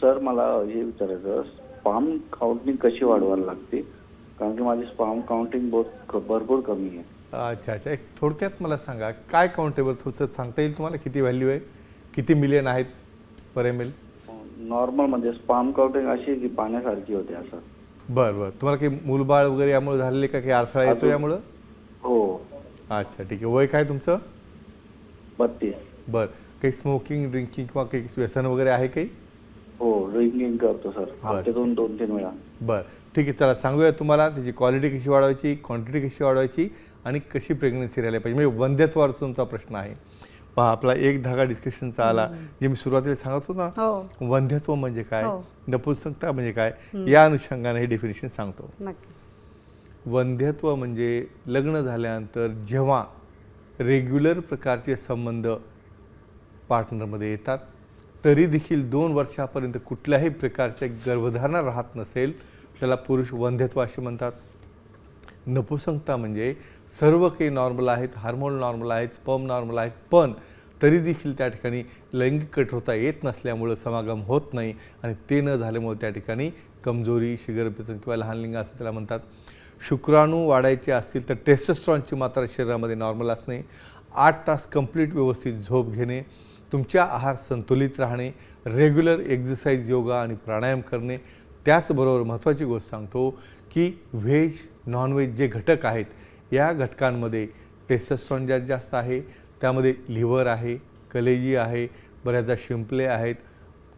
Sir मला हे विचारायचं स्पाम काउंटिंग कशी वाढवायला लागते? कारण की माझी स्पाम काउंटिंग बहुत भरपूर कमी आहे. अच्छा अच्छा. एक थोडक्यात मला सांगा काय काउंटेबल थोडंसं सांगता येईल तुम्हाला? किती व्हॅल्यू आहे? किती मिलियन आहेत पर एम एल नॉर्मल म्हणजे स्पाम काउंटिंग अशी की पाण्यासारखी होते असं. बरं बरं. तुम्हाला काही मूलबाळ वगैरे यामुळे झालेले का? काही अडथळा येतो अजून- यामुळं? हो. अच्छा ठीक आहे. वय काय तुमचं? बत्तीस. बरं. काही स्मोकिंग ड्रिंकिंग किंवा काही व्यसन वगैरे आहे काही? ड्रिंकिंग करतो सर. हप्त्यातून दोन तीन वेळा. बरं. ठीक आहे चला सांगूया तुम्हाला त्याची क्वालिटी कशी वाढवायची क्वांटिटी कशी वाढवायची आणि कशी प्रेग्नन्सी राहिली पाहिजे. म्हणजे वंध्यत्वावरचा तुमचा प्रश्न आहे. पहा आपला एक धागा डिस्कशनचा आला. जे मी सुरुवातीला सांगत होतो ना हो. वंध्यत्व म्हणजे काय? हो. नपुंसकता म्हणजे काय? या अनुषंगाने हे डेफिनेशन सांगतो. वंध्यत्व म्हणजे लग्न झाल्यानंतर जेव्हा रेग्युलर प्रकारचे संबंध पार्टनरमध्ये येतात तरी देखील दोन वर्षापर्यंत कुठल्याही प्रकारचे गर्भधारणा राहत नसेल त्याला पुरुष वंध्यत्व असे म्हणतात. नपुसंकता म्हणजे सर्व काही नॉर्मल आहेत हार्मोन नॉर्मल आहेत स्पर्म नॉर्मल आहेत पण तरी देखील त्या ठिकाणी लैंगिक कठोरता येत नसल्यामुळं समागम होत नाही आणि ते न झाल्यामुळे त्या ठिकाणी कमजोरी शिगरपेतन किंवा लहान लिंग असं त्याला म्हणतात. शुक्राणू वाढायचे असतील तर टेस्टोस्ट्रॉनची मात्रा शरीरामध्ये नॉर्मल असणे. आठ तास कंप्लीट व्यवस्थित झोप घेणे. तुमच्या आहार संतुलित राहणे रेग्युलर एक्झरसाईज योगा आणि प्राणायाम करणे त्याचबरोबर महत्त्वाची गोष्ट सांगतो की व्हेज नॉनव्हेज जे घटक आहेत या घटकांमध्ये टेस्टोस्ट्रॉन जास्त जास्त आहे त्यामध्ये लिव्हर आहे कलेजी आहे बऱ्याचदा शिंपले आहेत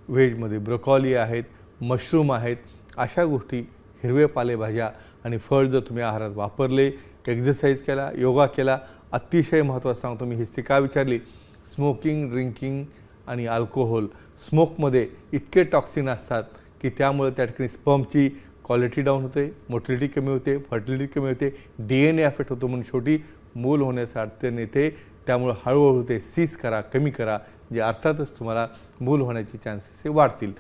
व्हेजमध्ये ब्रोकॉली आहेत मशरूम आहेत अशा गोष्टी हिरवे पालेभाज्या आणि फळ जर तुम्ही आहारात वापरले एक्झरसाईज केला योगा केला अतिशय महत्त्वाचं सांगतो मी हिस्ट्री का विचारली. स्मोकिंग ड्रिंकिंग आणि अल्कोहोल स्मोकमध्ये इतके टॉक्सिन असतात की त्यामुळे त्या ठिकाणी स्पर्मची क्वालिटी डाऊन होते मोटिलिटी कमी होते फर्टिलिटी कमी होते डी एन ए अफेक्ट होतो म्हणून शेवटी मूल होण्यास अडचण येते. त्यामुळे हळूहळू ते सीज करा कमी करा जे अर्थातच तुम्हाला मूल होण्याचे चान्सेस हे वाढतील.